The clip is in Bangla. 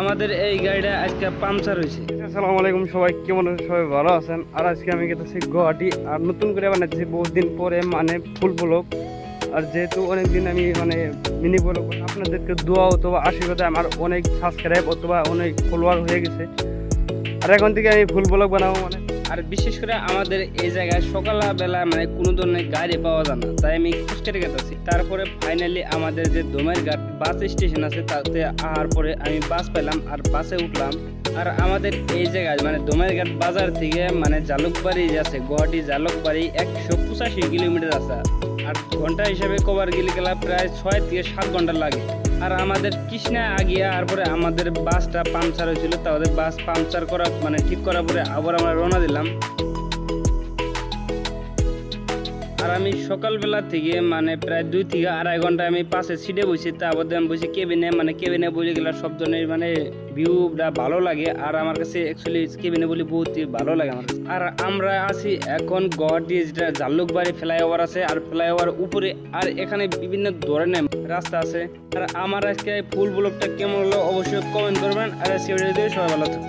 আমাদের এই গাড়িটা আজকে পাংচার হয়েছে। আসসালামু আলাইকুম, সবাই কেমন আছেন? সবাই ভালো আছেন? আর আজকে আমি গেতেছি গুয়াহাটি। আর নতুন করে বানাচ্ছি বহুত দিন পরে মানে ফুল ব্লগ, আর যেহেতু অনেক দিন আমি মানে মিনি ব্লগ, আপনাদেরকে দোয়া অথবা আশীর্বাদে আমার অনেক সাবস্ক্রাইব অথবা অনেক ফলোয়ার হয়ে গেছে। আর এখন থেকে আমি ফুল ব্লগ বানাবো মানে আর বিশেষ করে আমাদের এই জায়গায় সকালবেলা মানে কোনো ধরনের গাড়ি পাওয়া যায় না, তাই আমি খুঁজতে গেতেছি। তারপরে ফাইনালি আমাদের যে দোমের ঘাট বাস স্টেশন আছে, তাতে আহার পরে আমি বাস পেলাম আর বাসে উঠলাম। আর আমাদের এই জায়গায় মানে দোমের ঘাট বাজার থেকে মানে জালুকবাড়ি আছে, গুয়াহাটি জালুকবাড়ি একশো পঁচাশি কিলোমিটার আছে। আর ঘণ্টা হিসাবে কবার গেলে গেলা প্রায় ছয় থেকে সাত ঘণ্টা লাগে। আর আমাদের কৃষ্ণা আগিয়া, আর পরে আমাদের বাসটা পাংচার হয়েছিল তাদের বাস পাংচার করা মানে ঠিক করার পরে আবার আমরা রওনা দিলাম। আর আমি সকালবেলা থেকে মানে প্রায় দুই থেকে আড়াই ঘণ্টা আমি পাশে সিটে বসি, তারপর আমি বসি কেবিনে মানে কেবিনে বলে গেলে সব ধরনের মানে ভিউটা ভালো লাগে। আর আমার কাছে অ্যাকচুয়ালি কেবিনে বলি বহুত ভালো লাগে আমার। আর আমরা আছি এখন গুয়াহাটি, যেটা জাল্লুকবাড়ি ফ্লাইওভার আছে। আর ফ্লাইওভার উপরে, আর এখানে বিভিন্ন ধরনের রাস্তা আছে। আর আমার আজকে ফুল ব্লগটা কেমন হলো অবশ্যই কমেন্ট করবেন। আর সবাই ভালো থাকবে